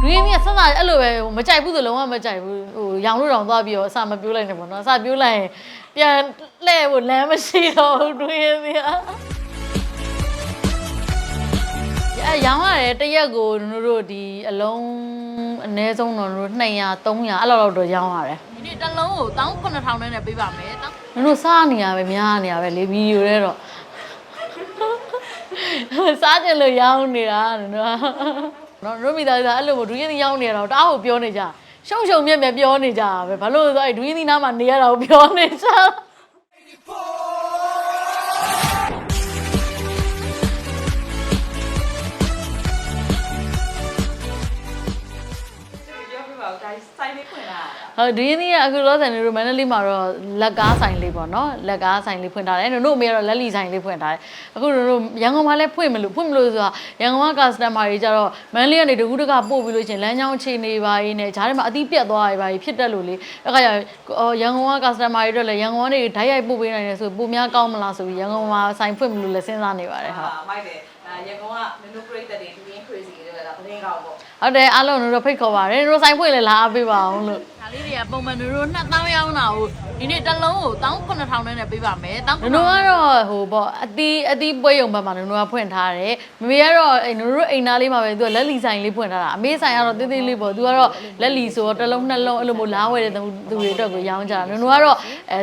ဒူးရင်းကြီးကဆက်စားအဲ့လိုပဲမကြိုက်ဘူးဆိုလုံးဝမကြိုက်ဘူးဟိုရောင်လို့တောင်သွားပြီးတော့အစမပြိုးလိုက်နေပေါ့နော်အစပြိုးလိုက်ရင်ပြန်လှဲ့ဖို့လမ်းမရှိတော့ဘူးဒူးရင်းကြီးကအဲရောင်းရတယ်တစ်ရက်ကိုတို့တို့ဒီအလုံးအနည်းဆုံးတော့တို့200 300အဲ့လိုတော့တော့ရောင်းရတယ်ဒီနေ့တစ်လုံးကို19000နဲ့ပေးပါမယ်တောင်းတို့စားနေရပဲများနေရပဲလေဗီဒီယိုထဲတော့စားကြလို့ရောင်းနေတာနော် နော်တို့မိသားစုကအဲ့လိုမဒူးရင်သီးရောင်းနေရတော့တအားကိုပြောနေကြရှုံရှုံမြက်မြက်ပြောနေကြပဲဘာလို့လဲဆိုတော့အဲ့ဒူးရင်သီးနားမှာနေရတာကိုပြောနေကြ ပြပါဦးဒါစိုင်းလေးဖွင့်လာတာဟုတ်ဒူးရင်သီးကအခုလောဆယ်နေတို့မန္တလေးမှာတော့လက်ကားဆိုင်လေးပေါ့နော်လက်ကားဆိုင်လေးဖွင့်ထားတယ်တို့အမေကတော့လက်လီဆိုင်လေးဖွင့်ထားတယ်အခုတို့ရန်ကုန်မှာလည်းဖွင့်မလို့ဖွင့်မလို့ဆိုတာရန်ကုန်က customer တွေကြတော့မန္တလေးကနေတကူးတကပို့ပြီးလို့ချင်းလမ်းကြောင်းအခြေအနေပါရေးနဲ့ဂျားထဲမှာအသီးပြတ်သွားရပါရေးဖြစ်တတ်လို့လေအဲ့ခါကျရန်ကုန်က customer တွေတော့လည်းရန်ကုန်ကနေဓာတ်ရိုက်ပို့ပေးနိုင်တယ်ဆိုပိုများကောင်းမလားဆိုပြီးရန်ကုန်မှာဆိုင်ဖွင့်မလို့လည်းစဉ်းစားနေပါတယ်ဟုတ်မိုက်တယ်အဲ ရန်ကုန်ကနင်တို့ create တဲ့ဒီင်း crazy တွေဒါသတင်းကောက်ပေါ့ဟုတ်တယ်အားလုံးတို့ဖိတ်ခေါ်ပါတယ်တို့ဆိုင်ဖွင့်လေလာအားပေးပါအောင်လို့ဒါလေးတွေကပုံမှန်တို့2000ရောင်းတာကိုဒီနေ့တစ်လုံးကို19000နဲ့ပေးပါမယ်တောင်းတို့ကတော့ဟိုပေါ့အတီးအတီးပွဲရုံဘက်မှာတို့ကဖွင့်ထားတယ်မမေကတော့အဲ့တို့အိမ်သားလေးမှာပဲသူကလက်လီဆိုင်လေးဖွင့်ထားတာအမေဆိုင်ကတော့တေးသေးလေးပေါ့သူကတော့လက်လီဆိုတော့တစ်လုံးနှစ်လုံးအဲ့လိုမျိုးလားဝယ်တဲ့သူတွေအတွက်ကိုရောင်းကြတာတို့ကတော့အဲ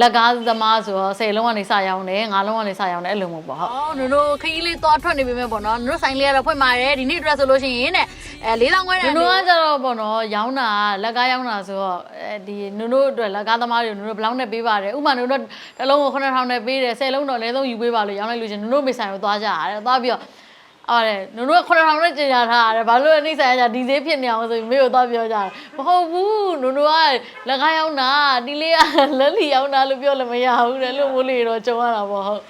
လက်ကားသမားဆိုတော့10လုံးကနေစရောင်းတယ်9လုံးကနေစရောင်းတယ်အဲ့လိုမျိုးပေါ့ဟုတ်တို့ခရီးလေးသွားထွက်နေပြီမဲ့ပေါ့နော်တို့ဆိုင်လေးကတော့ဖွင့်ပါတယ်ဒီနေ့အတွက်ဆိုလို့ရှိရင်တဲ့အဲ4000ခွဲတဲ့တို့ကကျတော့ပေါ့နော်ရောင်းတာလက်ကားရောင်းတာဆိုတော့အဲဒီနုံတို့အတွက်လက်ကားသမားတွေနုံတို့ဘယ်လောက်နဲ့ပေးပါတယ်ဥပမာနုံတို့တစ်လုံးကို9000နဲ့ပေးတယ်10လုံးတော့အနည်းဆုံးယူပေးပါလို့ရောင်းလိုက်လို့ရှင်နုံတို့မေဆိုင်ကိုသွားကြရတယ်သွားပြီးတော့အော်တယ်နုံတို့က9000နဲ့ကြေညာထားရတယ်ဘာလို့လဲနေဆိုင်ကဒီသေးဖြစ်နေအောင်ဆိုပြီးမေကိုသွားပြောကြတယ်မဟုတ်ဘူးနုံတို့ကလက်ကားရောင်းတာဒီလေးကလက်လီရောင်းတာလို့ပြောလို့မရဘူးတဲ့လို့မိုးလေးတော့ကြုံရတာပေါ့ဟုတ်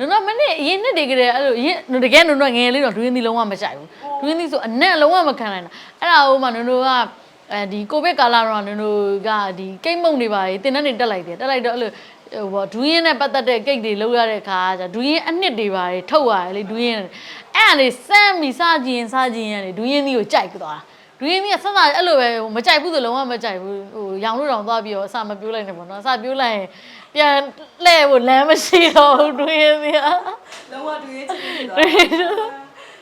နုံတော့မနေ့အရင်နှစ်တည်းကတည်းကအဲ့လိုအရင်နုံတကယ်နုံတော့ငယ်လေးတော့ဒွင်းသီးလုံးဝမကြိုက်ဘူးဒွင်းသီးဆိုအနက်လုံးဝမခံနိုင်တာအဲ့ဒါဟိုမှနုံတို့ကအဲဒီကိုဗစ်ကာလတော့နုံတို့ကဒီကိတ်မုံတွေပါတင်တဲ့နေတက်လိုက်တယ်တက်လိုက်တော့အဲ့လိုဟိုဘောဒူးရင်နဲ့ပတ်သက်တဲ့ကိတ်တွေလောက်ရတဲ့ခါကျဒူးရင်အနှစ်တွေပါထုတ်ရတယ်လေဒူးရင်အဲ့ဒါလေစမ်းပြီးစကြင်စကြင်ရတယ်ဒူးရင်သီးကိုကြိုက်သွားတာ ဒူးရင်သီးကဆက်စားအဲ့လိုပဲမကြိုက်ဘူးဆိုလုံးဝမကြိုက်ဘူးဟိုရောင်လို့တောင်သွားပြီးတော့အစမပြိုးလိုက်နေပေါ့နော်အစပြိုးလိုက်ရင်ပြန်လှဲ့ဖို့လမ်းမရှိတော့ဘူးဒူးရင်သီးကလုံးဝတူရေးချင်နေတော့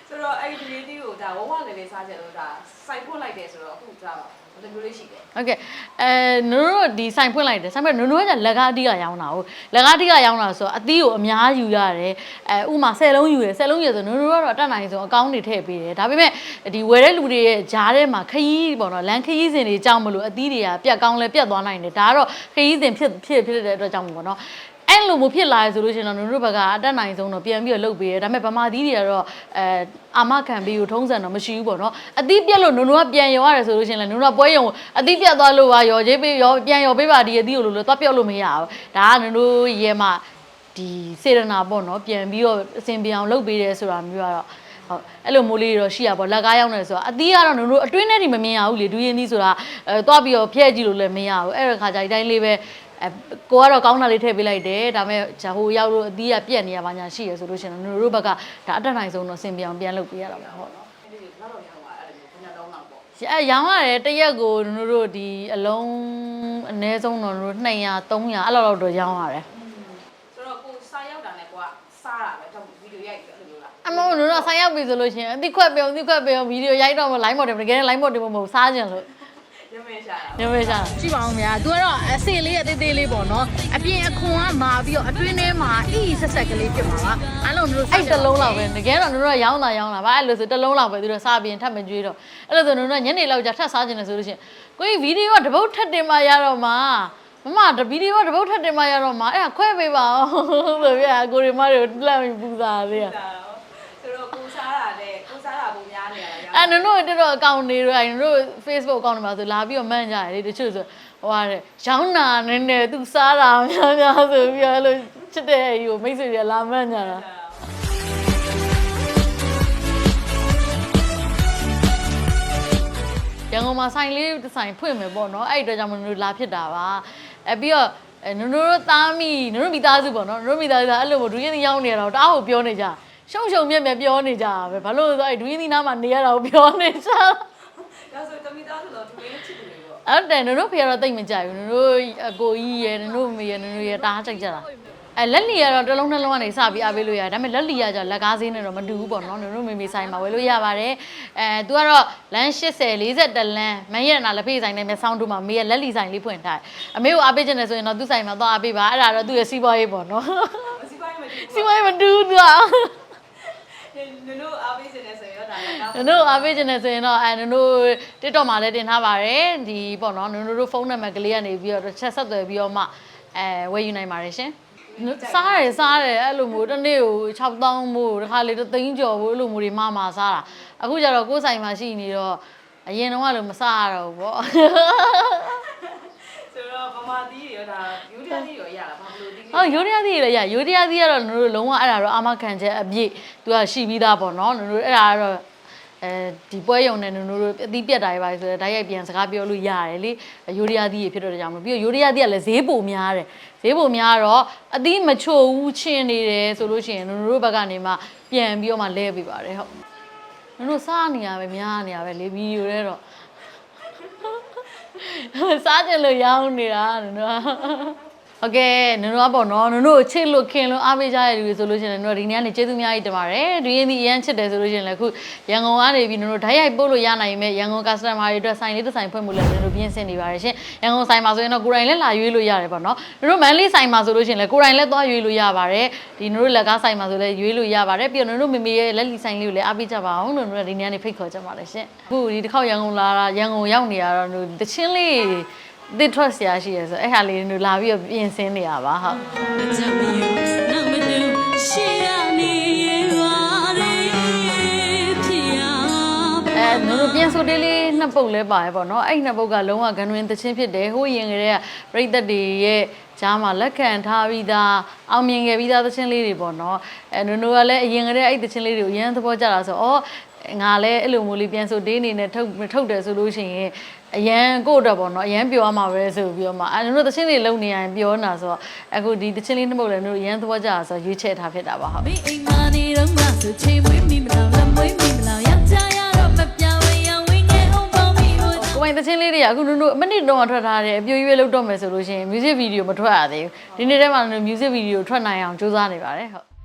ဆိုတော့အဲ့ဒီတူရေးတီးကိုဒါဝဝလေးလေးစားကြလို့ဒါစိုက်ဖွင့်လိုက်တယ်ဆိုတော့အခုကြာတော့ ဘယ်လိုမျိုးလေးရှိလဲဟုတ်ကဲ့အဲနူတို့ဒီဆိုင်ဖွင့်လိုက်တယ်ဆိုင်ဖွင့်နူတို့ကလက်ကားအတိကရောင်းတာဟုတ်လက်ကားအတိကရောင်းတာဆိုတော့အတိကိုအများယူရတယ်အဲဥမာ10လုံးယူတယ်10လုံးယူဆိုနူတို့ကတော့အတက်နိုင်ဆုံးအကောင်းတွေထည့်ပေးတယ်ဒါပေမဲ့ဒီဝယ်တဲ့လူတွေရဲ့ဂျားထဲမှာခရီးပေါ့နော်လမ်းခရီးစဉ်တွေကြောင်းမလို့အတိတွေကပြတ်ကောင်းလဲပြတ်သွားနိုင်တယ်ဒါကတော့ခရီးစဉ်ဖြစ်ဖြစ်ဖြစ်တဲ့အတွက်ကြောင့်ပေါ့နော် လိုမျိုးဖြစ်လာရဆိုလို့ရှိရင်တော့နုံတို့ဘက်ကအတက်နိုင်ဆုံးတော့ပြန်ပြီးတော့လုပ်ပေးတယ်ဒါပေမဲ့ဗမာသီးတွေကတော့အဲအာမခံပေးကိုထုံးစံတော့မရှိဘူးပေါ့နော်အသီးပြက်လို့နုံတို့ကပြန်ရောရတယ်ဆိုလို့ရှိရင်လည်းနုံတို့ကပွဲရုံအသီးပြက်သွားလို့ပါရော်ချေးပေးရောပြန်ရော်ပေးပါဒီအသီးကိုလို့လို့သွားပြောက်လို့မရဘူးဒါကနုံတို့ရဲမှာဒီစေရနာပေါ့နော်ပြန်ပြီးတော့အစဉ်ပြေအောင်လုပ်ပေးတယ်ဆိုတာမျိုးကတော့ ဟုတ်အဲ့လိုမိုးလေးတွေတော့ရှိရပါလက်ကားရောက်နေဆိုတာအသီးကတော့နုံတို့အတွင်းထဲထိမမြင်ရဘူးလေဒူးရင်သီးဆိုတာအဲသွားပြီးတော့ဖျက်ကြည့်လို့လည်းမရဘူးအဲ့ဒါခါကြဒီတိုင်းလေးပဲအဲကိုကတော့ကောင်းတာလေးထည့်ပေးလိုက်တယ်ဒါပေမဲ့ဂျာဟိုရောက်လို့အသီးကပြက်နေရပါညာရှိရဆိုလို့ရှိရင်နုံတို့ဘက်ကဒါအတက်နိုင်ဆုံးတော့အစဉ်ပြေအောင်ပြန်လုပ်ပေးရတာပါဟုတ်အဲ့ဒီလောက်တော့ရောင်းသွားအဲ့လိုမျိုးခဏတော့လောက်ပေါ့အဲရောင်းရတယ်တစ်ရက်ကိုတို့တို့ဒီအလုံးအနည်းဆုံးတော့တို့200 300အဲ့လိုတော့တော့ရောင်းရတယ် ဆိုတော့ကိုစားရောက်တာနဲ့ကိုကစားတာပဲတော့ဗီဒီယိုရိုက်တယ် အဲ့လိုမျိုးလားအမေတို့တော့ဆိုင်ရောက်ပြီဆိုလို့ရှိရင်အတိခွက်ပြုံအတိခွက်ပြုံဗီဒီယိုရိုက်တော့မ line model တကယ် line model မဟုတ်စားကြလို့ရမင်းရှာတာညမေးစားကြည့်ပါဦးခင်ဗျာသူကတော့အစင်လေးရဲ့တေးသေးလေးပေါ့နော်အပြင်အခွန်ကမာပြီးတော့အတွင်းထဲမှာအီးဆက်ဆက်ကလေးဖြစ်မှာပါအားလုံးတို့အဲ့တစ်လုံးလောက်ပဲတကယ်တော့တို့တော့ရောင်းတာရောင်းတာဗါအဲ့လိုဆိုတစ်လုံးလောက်ပဲသူတို့စားပြီးရင်ထပ်မကြွေးတော့အဲ့လိုဆိုတို့တော့ညနေလောက်ကြာထပ်စားခြင်းတယ်ဆိုလို့ရှိရင်ကိုကြီးဗီဒီယိုကတပုတ်ထပ်တင်မှရတော့မှာမမတဗီဒီယိုကတပုတ်ထပ်တင်မှရတော့မှာအဲ့ဒါခွဲပေးပါအောင်ဆိုပြကိုရီမတွေကိုလှမ်းပြီးပူစားသေးရဒါတော့ဆိုတော့ကိုစားတာနဲ့ကိုစားတာပုံများနေရတာရော အဲ့နင်တို့တော်တော်အကောင့်တွေတော့အဲ့နင်တို့ Facebook အကောင့်တွေမှာဆိုလာပြီးတော့မှန်းကြတယ်လေတချို့ဆိုဟိုဟာတဲ့ရောင်းနာနေနေသူစားတာများများဆိုပြီးတော့အဲ့လိုချစ်တဲ့အိကိုမိတ်ဆွေတွေလာမှန်းကြတာရန်ကုန်မှာဆိုင်လေးတစ်ဆိုင်ဖွင့်မယ်ပေါ့နော်အဲ့ဒီအတွက်ကြောင့်မလို့နင်တို့လာဖြစ်တာပါအဲပြီးတော့အဲနင်တို့သားမိနင်တို့မိသားစုပေါ့နော်နင်တို့မိသားစုကအဲ့လိုဒူးရင်ရောင်းနေရတော့တအားကိုပြောနေကြ ရှုံရှုံမြက်မြက်ပြောနေကြတာပဲဘာလို့လဲဆိုတော့အဲ့ဒွင်းသီးနားမှာနေရတာကိုပြောနေကြတာဒါဆိုတမီသားဆိုတော့သူလေးချစ်တယ်ပေါ့အဲ့တန်နင်တို့ဖေကတော့တိတ်မကြဘူးနင်တို့အကိုကြီးရယ်နင်တို့မေရယ်နင်တို့ရယ်တားကြိုက်ကြတာအဲလက်လီကတော့တစ်လုံးနှလုံးကနေစပြီးအားပေးလို့ရတယ်ဒါပေမဲ့လက်လီကကြလက်ကားစင်းနဲ့တော့မတူဘူးပေါ့နော်နင်တို့မေမေဆိုင်မှာဝယ်လို့ရပါတယ်အဲ तू ကတော့လမ်း80 41လမ်းမန်ရက်နာလက်ဖေးဆိုင်နဲ့မျက်စောင်းတို့မှာမေရဲ့လက်လီဆိုင်လေးဖွင့်ထားတယ်အမေကိုအားပေးချင်တယ်ဆိုရင်တော့သူ့ဆိုင်မှာသွားအားပေးပါအဲ့ဒါတော့သူ့ရဲ့စီးပွားရေးပေါ့နော်မစီပိုင်းမကြည့်စီးပွားရေးမတူဘူးသူက နင်တို့အားပေးနေတယ်ဆိုရင်တော့ဒါလည်းကောင်းနင်တို့အားပေးချင်တယ်ဆိုရင်တော့အဲနင်တို့ TikTok မှာလည်းတင်ထားပါတယ်ဒီပေါ့နော်နင်တို့ဖုန်းနံပါတ်ကလေးကနေပြီးတော့ချက်ဆက်သွယ်ပြီးတော့မှအဲဝယ်ယူနိုင်ပါတယ်ရှင်စားတယ်စားတယ်အဲ့လိုမျိုးတစ်နေ့ကို6000မို့တစ်ခါလေတစ်သိန်းကျော်ဘူးအဲ့လိုမျိုးတွေမှမှစားတာအခုကျတော့ကိုယ်ဆိုင်မှာရှိနေတော့အရင်တော့ကလို့မစားရတော့ဘူးပေါ့ဆိုတော့ဗမာသီးရောဒါယူရီးယားသီးရောရတာဘာလို့သီး ဟောရိုးတရားသီးရလေရရိုးတရားသီးကတော့နင်တို့လုံးဝအဲ့ဒါတော့အာမခံချက်အပြည့်သူကရှိပြီးသားပေါ့နော်နင်တို့အဲ့ဒါကတော့အဲဒီပွဲရုံနဲ့နင်တို့အသီးပြက်တာရပါဆိုတော့ဓာတ်ရိုက်ပြန်စကားပြောလို့ရတယ်လေရိုးတရားသီးရဖြစ်တော့ကြောင်မလို့ပြီးတော့ရိုးတရားသီးကလည်းဈေးပိုများတယ်ဈေးပိုများတော့အသီးမချိုဘူးချင်းနေတယ်ဆိုလို့ရှိရင်နင်တို့ဘက်ကနေမှပြန်ပြီးတော့မှလဲပေးပါတယ်ဟုတ်နင်တို့စားနေရပဲများနေရပဲလေဗီဒီယိုထဲတော့စားကြလို့ရောင်းနေတာန ဟုတ်ကဲ့နင်တို့ကပေါ့နော်နင်တို့ချစ်လို့ခင်လို့အားပေးကြရတဲ့လူတွေဆိုလို့ရှိရင်နင်တို့ဒီနေ့ကနေကျေးဇူးများကြီးတင်ပါတယ်ဒီရင်ဒီအရန်ချစ်တယ်ဆိုလို့ရှိရင်လည်းခုရန်ကုန်ကနေပြီးနင်တို့ဓာတ်ရိုက်ပို့လို့ရနိုင်မယ်ရန်ကုန် customer တွေအတွက်ဆိုင်လေးတစ်ဆိုင်ဖွင့်မှုလည်းနင်တို့ပြင်ဆင်နေပါတယ်ရှင်ရန်ကုန်ဆိုင်မှာဆိုရင်တော့ကိုယ်တိုင်လည်းလာရွေးလို့ရတယ်ပေါ့နော်နင်တို့မန်လေးဆိုင်မှာဆိုလို့ရှိရင်လည်းကိုယ်တိုင်လည်းသွားရွေးလို့ရပါတယ်ဒီနင်တို့လက်ကားဆိုင်မှာဆိုလည်းရွေးလို့ရပါတယ်ပြီးတော့နင်တို့မေမေရဲ့လက်လီဆိုင်လေးကိုလည်းအားပေးကြပါအောင်လို့နင်တို့ကဒီနေ့ကနေဖိတ်ခေါ်ကြပါတယ်ရှင်အခုဒီတစ်ခေါက်ရန်ကုန်လာတာရန်ကုန်ရောက်နေရတော့နင်တို့တချင်းလေး the trust ရရှိရဆိုအဲ့ဟာလေးတို့လာပြီးတော့ပြင်ဆင်နေရပါဟုတ်ကြမ်းမယူနောက်မတူရှေ့ရနေရပါလေဖြစ်ရအဲတို့ပြင်ဆိုတေးလေးနှစ်ပုတ်လဲပါရပေါ့နော်အဲ့နှစ်ပုတ်ကလုံးဝဂန်တွင်တချင်းဖြစ်တယ်ဟိုးရင်ကလေးကပြိသက်တွေရဲ့ကြားမှာလက်ခံထားပြီးသားအောင်မြင်ခဲ့ပြီးသားတချင်းလေးတွေပေါ့နော်အဲနုံနုံကလည်းအရင်ကတည်းကအဲ့တချင်းလေးတွေကိုအရင်သဘောကျတာဆိုဩ ငါလည်းအဲ့လိုမျိုးလေးပြန်ဆိုတေးအနေနဲ့ထုတ်ထုတ်တယ်ဆိုလို့ရှိရင်အရန်ကို့တော့ပေါ့နော်အရန်ပြောရမှာပဲဆိုပြီးတော့မှအဲတို့တချင်းလေးလုံနေရင်ပြောနေတာဆိုတော့အခုဒီတချင်းလေးနှစ်ပုတ်လည်းတို့အရန်သဘောကျတာဆိုတော့ရွေးချယ်ထားဖြစ်တာပါဟုတ်မေအိမ်မနေတော့မှဆိုချေမွေးမိမလားလက်မွေးမိမလားယောက်ျားရတော့မပြောင်းရင်ဝင်းငယ်အောင်ပေါင်းမိဖို့ကိုပိုင်သချင်းလေးတွေကအခုနုံနုံအမနစ်တော့ထွက်ထားတယ်အပြိုရွေးလောက်တော့မယ်ဆိုလို့ရှိရင် music video မထွက်ရသေးဘူးဒီနေ့တည်းမှာ music video ထွက်နိုင်အောင်ကြိုးစားနေပါတယ်ဟုတ်